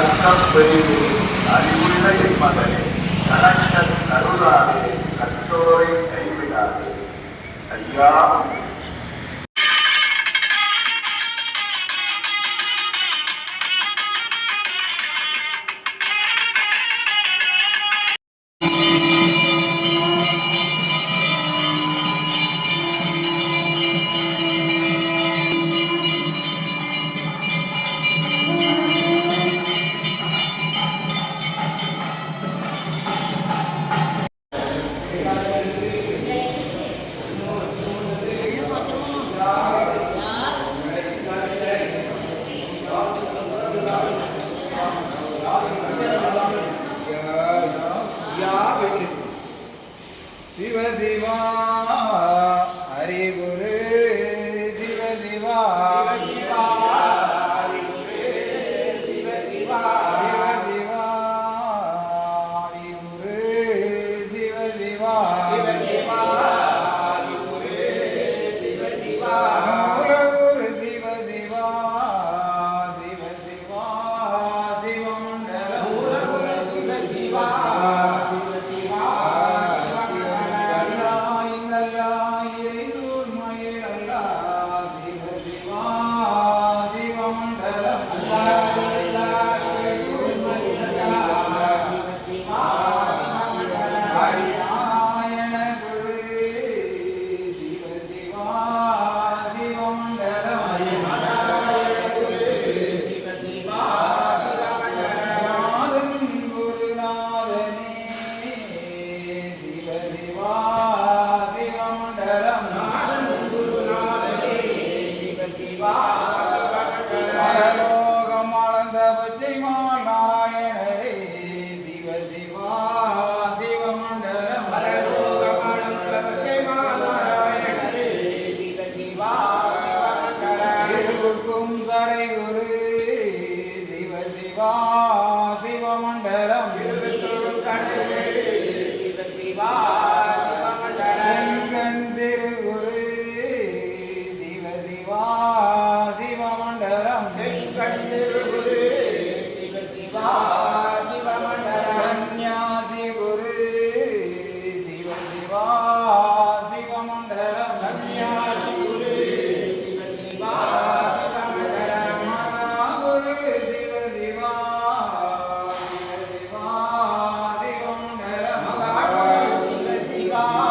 கஷ்டம் பெரிது அறிவுள்ள என்பதனை கணக்கன் அருளாலே கற்றோரை கைவிடாது ஐயா 우리가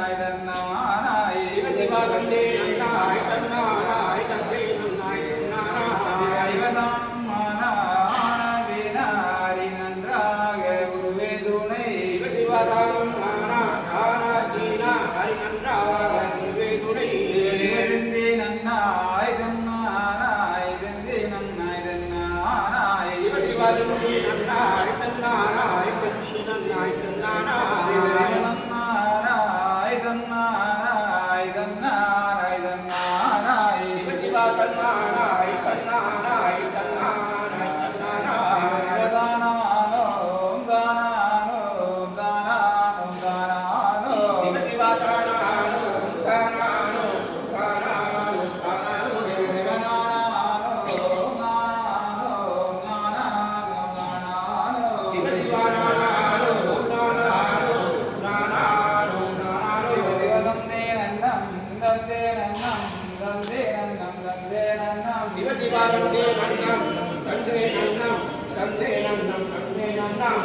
நன்னாய் தன்னானாய் சிவா தந்தே நன்னாய் தன்னானாய் தந்தே நன்னாய் தன்னானாய் சிவதாமானான வினாரி நன்றாக குருவே துணை சிவ சிவா தந்தே நன்னம் தந்தே நன்னம் தந்தே நன்னம் தந்தே நன்னம்